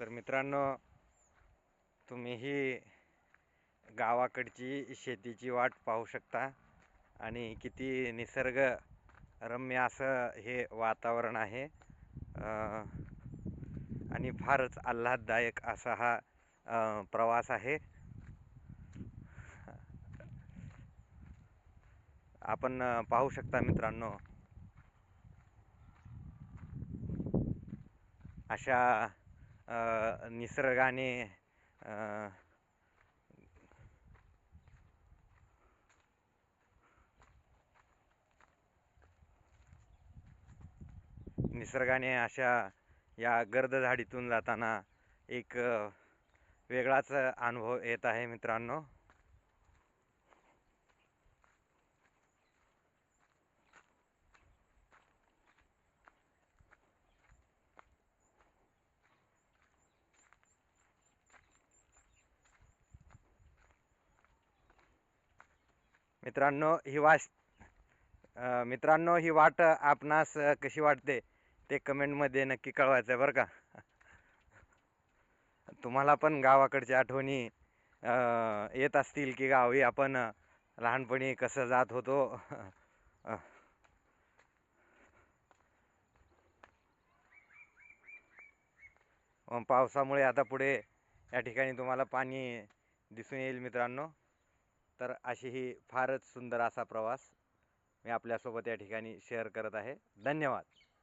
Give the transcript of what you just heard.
तर मित्रांनो तुम्ही ही गावाकडची शेतीची वाट पाहू शकता आणि किती निसर्ग रम्य असं हे वातावरण आहे. आणि फारच आल्हाददायक असा हा प्रवास आहे. आपण पाहू शकता मित्रांनो अशा निसर्गाने निसर्गाने अशा या गर्द झाडीतून जाताना एक वेगळाच अनुभव येत आहे मित्रांनो. मित्रांनो ही वास मित्रांनो ही वाट आपणास कशी वाटते ते कमेंटमध्ये नक्की कळवायचं आहे बरं का. तुम्हाला पण गावाकडच्या आठवणी येत असतील की गावी आपण लहानपणी कसं जात होतो. पावसामुळे आता पुढे या ठिकाणी तुम्हाला पाणी दिसून येईल मित्रांनो. तर अशी ही फारच सुंदर असा प्रवास मी आपल्यासोबत या ठिकाणी शेअर करत आहे. धन्यवाद.